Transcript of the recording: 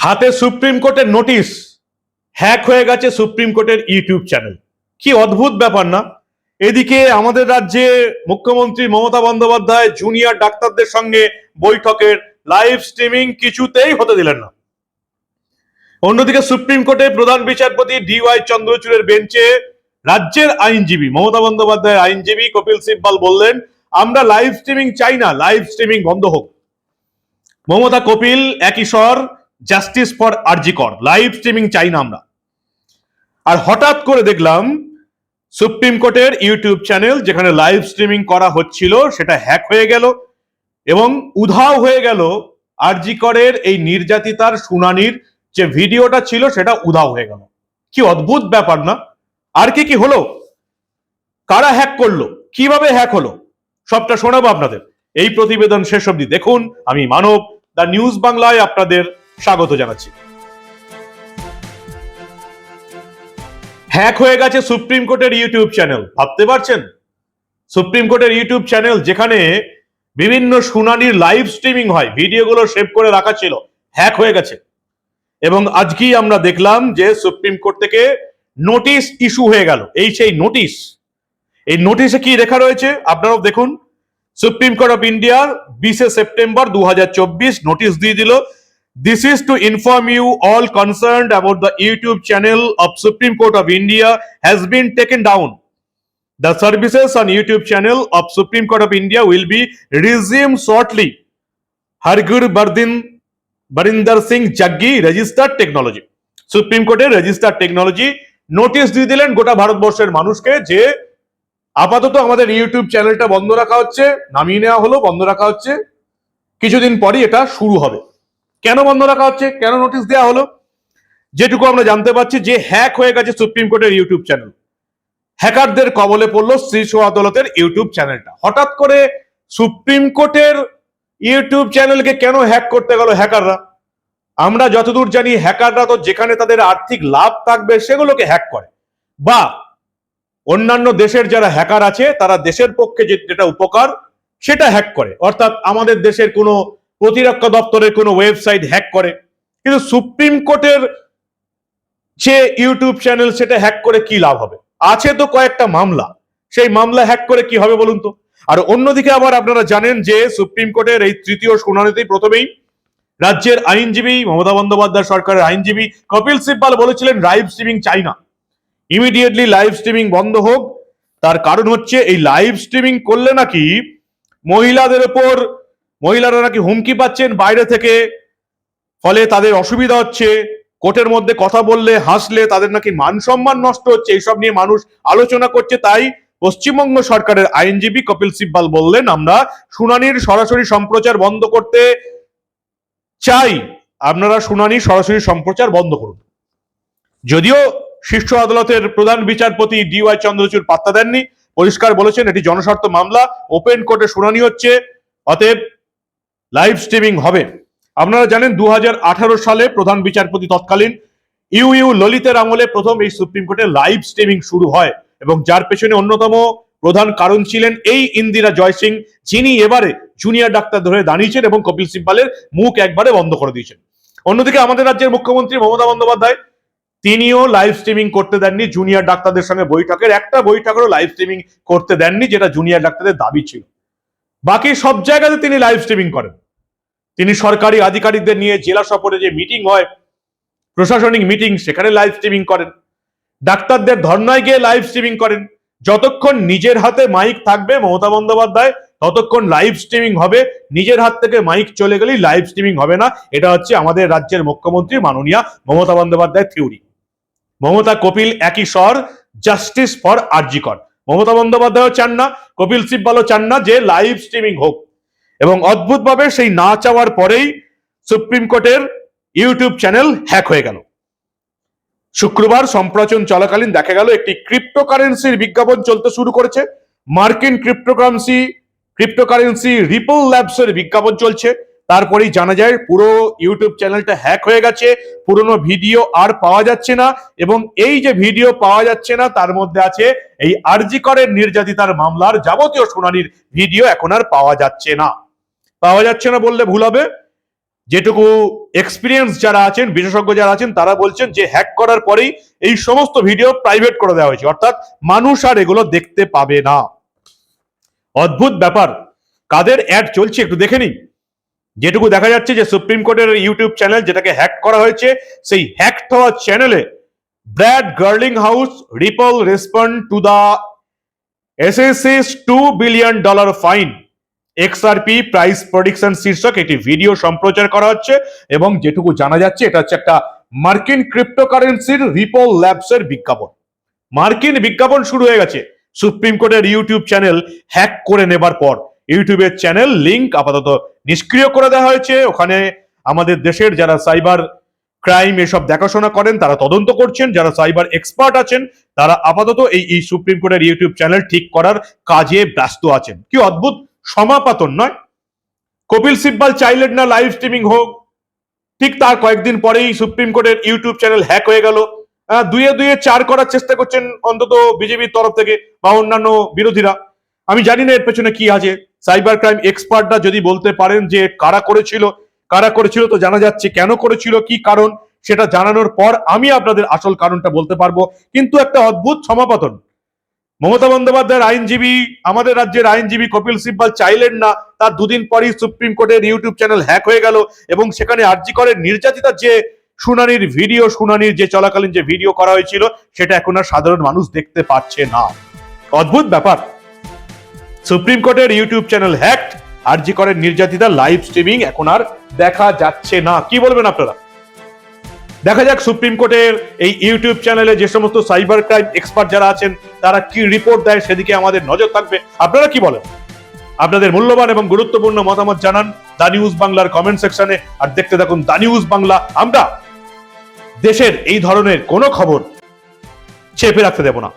হাতে সুপ্রিম কোর্টের notice hack হয়ে গেছে সুপ্রিম কোর্টের ইউটিউব চ্যানেল। কি অদ্ভুত ব্যাপার না? এদিকে আমাদের রাজ্যে মুখ্যমন্ত্রী মমতা বন্দ্যোপাধ্যায় জুনিয়র ডাক্তারদের সঙ্গে বৈঠকের লাইভ স্ট্রিমিং কিছুতেই হতে দিলেন না। অন্যদিকে সুপ্রিম কোর্টের প্রধান বিচারপতি ডিওয়াই চন্দ্রচূড়ের বেঞ্চে রাজ্যের আইনজীবী, মমতা বন্দ্যোপাধ্যায়ের আইনজীবী কপিল সিব্বাল বললেন, আমরা লাইভ স্ট্রিমিং চাই না লাইভ স্ট্রিমিং বন্ধ হোক। মমতা, কপিল একই স্বর justice for RG Kar live streaming চাই না আমরা। আর হঠাৎ করে দেখলাম সুপ্রিম কোর্টের ইউটিউব চ্যানেল যেখানে লাইভ স্ট্রিমিং করা হচ্ছিল, সেটা হ্যাক হয়ে গেল এবং উধাও হয়ে গেল আরজিকরের এই নির্যাতিতার শুনানির যে ভিডিওটা ছিল, সেটা উধাও হয়ে গেল। কি অদ্ভুত ব্যাপার না? আর কি কি হলো? কারা হ্যাক করল? কীভাবে হ্যাক হলো? সবটা শোনাবো আপনাদের। এই প্রতিবেদন শেষ অবধি দেখুন। আমি মানব, দ্য নিউজ বাংলায় আপনাদের স্বাগত জানাচ্ছি। হ্যাক হয়ে গেছে সুপ্রিম কোর্টের ইউটিউব চ্যানেল। ভাবতে পারছেন? সুপ্রিম কোর্টের ইউটিউব চ্যানেল যেখানে বিভিন্ন শুনানির লাইভ স্ট্রিমিং হয়, ভিডিওগুলো সেভ করে রাখা ছিল, হ্যাক হয়ে গেছে। এবং আজকেই আমরা দেখলাম যে সুপ্রিম কোর্ট থেকে নোটিশ ইস্যু হয়ে গেল। এই সেই নোটিশ। এই নোটিশে কি লেখা রয়েছে? আপনারাও দেখুন। সুপ্রিম কোর্ট অফ ইন্ডিয়ার বিশে সেপ্টেম্বর দু হাজার চব্বিশ নোটিশ দিয়ে দিল this is to inform you all concern about the YouTube channel of supreme court of India has been taken down The services on YouTube channel of Supreme Court of India will be resumed shortly. Hargur Bardin, Barinder Singh Jaggi registered technology. Supreme কোর্টের register technology notice দিয়ে দিলেন গোটা ভারতবর্ষের মানুষকে যে আপাতত আমাদের YouTube চ্যানেলটা বন্ধ রাখা হচ্ছে, নামিয়ে নেওয়া হলো, বন্ধ রাখা হচ্ছে কিছুদিন পরই এটা শুরু হবে কেন বন্ধ রাখা হচ্ছে? কেন নোটিশ দেওয়া হলো? যেটুকু আমরা জানতে পারছি যে হ্যাক হয়ে গেছে সুপ্রিম কোর্টের ইউটিউব চ্যানেল হ্যাকারদের কবলে পড়ল শীর্ষ আদালতের ইউটিউব চ্যানেলটা হঠাৎ করে সুপ্রিম কোর্টের ইউটিউব চ্যানেলকে কেন হ্যাক করতে গেল হ্যাকাররা আমরা যতদূর জানি হ্যাকাররা তো যেখানে তাদের আর্থিক লাভ থাকবে সেগুলোকে হ্যাক করে। বা অন্যান্য দেশের যারা হ্যাকার আছে, তারা দেশের পক্ষে যেটা উপকার, সেটা হ্যাক করে। অর্থাৎ আমাদের দেশের কোনো প্রতিরক্ষা দপ্তরের কোনো ওয়েবসাইট হ্যাক করে। কিন্তু সুপ্রিম কোর্টের যে ইউটিউব চ্যানেল, সেটা হ্যাক করে কি লাভ হবে? আছে তো কয়েকটা মামলা। সেই মামলা হ্যাক করে কি হবে বলুন তো? আর অন্যদিকে আবার আপনারা জানেন যে সুপ্রিম কোর্টের এই তৃতীয় শুনানিতেই প্রথমেই রাজ্যের আইনজীবী, মমতা বন্দ্যোপাধ্যায় সরকারের আইনজীবী কপিল সিব্বাল বলেছিলেন লাইভ স্ট্রিমিং চাই না ইমিডিয়েটলি লাইভ স্ট্রিমিং বন্ধ হোক। তার কারণ হচ্ছে, এই লাইভ স্ট্রিমিং করলে নাকি মহিলাদের ওপর মহিলারা নাকি হুমকি পাচ্ছেন বাইরে থেকে। ফলে তাদের অসুবিধা হচ্ছে। কোর্টের মধ্যে কথা বললে, হাসলে, তাদের নাকি মান সম্মান নষ্ট হচ্ছে। এইসব নিয়ে মানুষ আলোচনা করছে। তাই পশ্চিমবঙ্গ সরকারের আইনজীবী কপিল সিব্বাল বললেন, আমরা শুনানির সরাসরি সম্প্রচার বন্ধ করতে চাই। আপনারা শুনানি সরাসরি সম্প্রচার বন্ধ করুন। যদিও শীর্ষ আদালতের প্রধান বিচারপতি ডিওয়াই চন্দ্রচূড় পাত্তা দেননি। পরিষ্কার বলেছেন, এটি জনস্বার্থ মামলা। ওপেন কোর্টে শুনানি হচ্ছে। অতএব লাইভ স্ট্রিমিং হবে। আপনারা জানেন দু হাজার আঠারো সালে প্রধান বিচারপতি তৎকালীন ইউ ইউ ললিতের আমলে প্রথম এই সুপ্রিম কোর্টে লাইভ স্ট্রিমিং শুরু হয় এবং যার পেছনে অন্যতম প্রধান কারণ ছিলেন এই ইন্দিরা জয় সিং, যিনি এবারে জুনিয়র ডাক্তার ধরে দাঁড়িয়েছেন এবং কপিল সিব্বালের মুখ একবারে বন্ধ করে দিয়েছেন। অন্যদিকে আমাদের রাজ্যের মুখ্যমন্ত্রী মমতা বন্দ্যোপাধ্যায়, তিনিও লাইভ স্ট্রিমিং করতে দেননি। জুনিয়র ডাক্তারদের সঙ্গে বৈঠকের, একটা বৈঠকেরও লাইভ স্ট্রিমিং করতে দেননি, যেটা জুনিয়র ডাক্তারদের দাবি ছিল। বাকি সব জায়গাতে তিনি লাইভ স্ট্রিমিং করেন। তিনি সরকারি আধিকারিকদের নিয়ে জেলা সফরে যে মিটিং হয়, প্রশাসনিক মিটিং সেখানে লাইভ স্ট্রিমিং করেন। ডাক্তারদের ধর্নায় গিয়ে লাইভ স্ট্রিমিং করেন। যতক্ষণ নিজের হাতে মাইক থাকবে মমতা বন্দ্যোপাধ্যায়, ততক্ষণ লাইভ স্ট্রিমিং হবে। নিজের হাত থেকে মাইক চলে গেলেই লাইভ স্ট্রিমিং হবে না। এটা হচ্ছে আমাদের রাজ্যের মুখ্যমন্ত্রী মাননীয়া মমতা বন্দ্যোপাধ্যায় থিওরি মমতা, কপিল, একই স্বর জাস্টিস ফর আরজিকর মমতা বন্দ্যোপাধ্যায়ও চান না, কপিল সিব্বালও চান না যে লাইভ স্ট্রিমিং হোক। এবং অদ্ভুতভাবে সেই না চাওয়ার পরেই সুপ্রিম কোর্টের ইউটিউব চ্যানেল হ্যাক হয়ে গেল। শুক্রবার সম্প্রচার চলাকালীন দেখা গেল, একটি ক্রিপ্টোকারেন্সির বিজ্ঞাপন চলতে শুরু করেছে। মার্কিন ক্রিপ্টোকারেন্সি ক্রিপ্টোকারেন্সি রিপল ল্যাবসের বিজ্ঞাপন চলছে। তারপরেই জানা যায় পুরো ইউটিউব চ্যানেলটা হ্যাক হয়ে গেছে, পুরনো ভিডিও আর পাওয়া যাচ্ছে না এবং এই যে ভিডিও পাওয়া যাচ্ছে না, তার মধ্যে আছে এই আরজিকরের নির্যাতিতার মামলার যাবতীয় শুনানির ভিডিও এখন আর পাওয়া যাচ্ছে না। পাওয়া যাচ্ছে না বললে ভুল হবে। যেটুকু এক্সপিরিয়েন্স যারা আছেন, বিশেষজ্ঞ যারা আছেন, তারা বলছেন যে হ্যাক করার পরেই এই সমস্ত ভিডিও প্রাইভেট করে দেওয়া হয়েছে, অর্থাৎ মানুষ আর এগুলো দেখতে পাবে না। অদ্ভুত ব্যাপার। কাদের অ্যাড চলছে একটু দেখে নিই। যেটুকু দেখা যাচ্ছে যে সুপ্রিম কোর্টের ইউটিউব চ্যানেল যেটাকে হ্যাক করা হয়েছে, সেই হ্যাক হওয়া চ্যানেলে Brad Garlinghouse Ripple respond to the SSS two billion dollar fine XRP price prediction শীর্ষক একটি ভিডিও সম্প্রচার করা হচ্ছে এবং যেটুকু জানা যাচ্ছে, এটা হচ্ছে একটা মার্কিন ক্রিপ্টোকারেন্সির রিপল ল্যাবসের বিজ্ঞাপন। মার্কিন বিজ্ঞাপন শুরু হয়ে গেছে। সুপ্রিম কোর্টের ইউটিউব চ্যানেল হ্যাক করে নেবার পর। ইউটিউবের চ্যানেল লিংক আপাতত নিষ্ক্রিয় করে দেওয়া হয়েছে। ওখানে আমাদের দেশের যারা সাইবার ক্রাইম এসব দেখাশোনা করেন, তারা তদন্ত করছেন। যারা সাইবার এক্সপার্ট আছেন, তারা আপাতত এই এই সুপ্রিম কোর্টের ইউটিউব চ্যানেল ঠিক করার কাজে ব্যস্ত আছেন। কি অদ্ভুত! সমাপাতন নয়। কপিল সিব্বাল চাইলেন না লাইভ স্ট্রিমিং হোক, ঠিক তার কয়েকদিন পরেই সুপ্রিম কোর্টের ইউটিউব চ্যানেল হ্যাক হয়ে গেল। দুয়ে দুয়ে চার করার চেষ্টা করছেন অন্তত বিজেপির তরফ থেকে বা অন্যান্য বিরোধীরা। আমি জানি না এর পেছনে কি আছে। সাইবার ক্রাইম এক্সপার্টরা যদি বলতে পারেন যে কারা করেছিল কারা করেছিল তো জানা যাচ্ছে কেন করেছিল, কি কারণ সেটা জানানোর পর আমি আপনাদের আসল কারণটা বলতে পারব। কিন্তু একটা অদ্ভুত সমাপতন। মমতা বন্দ্যোপাধ্যায়ের আইনজীবী, আমাদের রাজ্যের আইনজীবী কপিল সিব্বাল চাইলেন না, তার দুদিন পরই সুপ্রিম কোর্টের ইউটিউব চ্যানেল হ্যাক হয়ে গেল এবং সেখানে আর্জি করে নির্যাতিতার যে শুনানির ভিডিও, শুনানির যে চলাকালীন যে ভিডিও করা হয়েছিল, সেটা এখন আর সাধারণ মানুষ দেখতে পাচ্ছে না। অদ্ভুত ব্যাপার। সুপ্রিম কোর্টের ইউটিউব চ্যানেল হ্যাক আরজি করেন নির্যাতিতা লাইভ স্ট্রিমিং, এখন আর দেখা যাচ্ছে না। কি বলবেন আপনারা? দেখা যাক সুপ্রিম কোর্টের এই ইউটিউব চ্যানেলে যে সমস্ত সাইবার ক্রাইম এক্সপার্ট যারা আছেন, তারা কি রিপোর্ট দেয় সেদিকে আমাদের নজর থাকবে। আপনারা কি বলেন? আপনাদের মূল্যবান এবং গুরুত্বপূর্ণ মতামত জানান দা নিউজ বাংলার কমেন্ট সেকশনে, আর দেখতে থাকুন দা নিউজ বাংলা। আমরা দেশের এই ধরনের কোনো খবর চেপে রাখতে দেব না।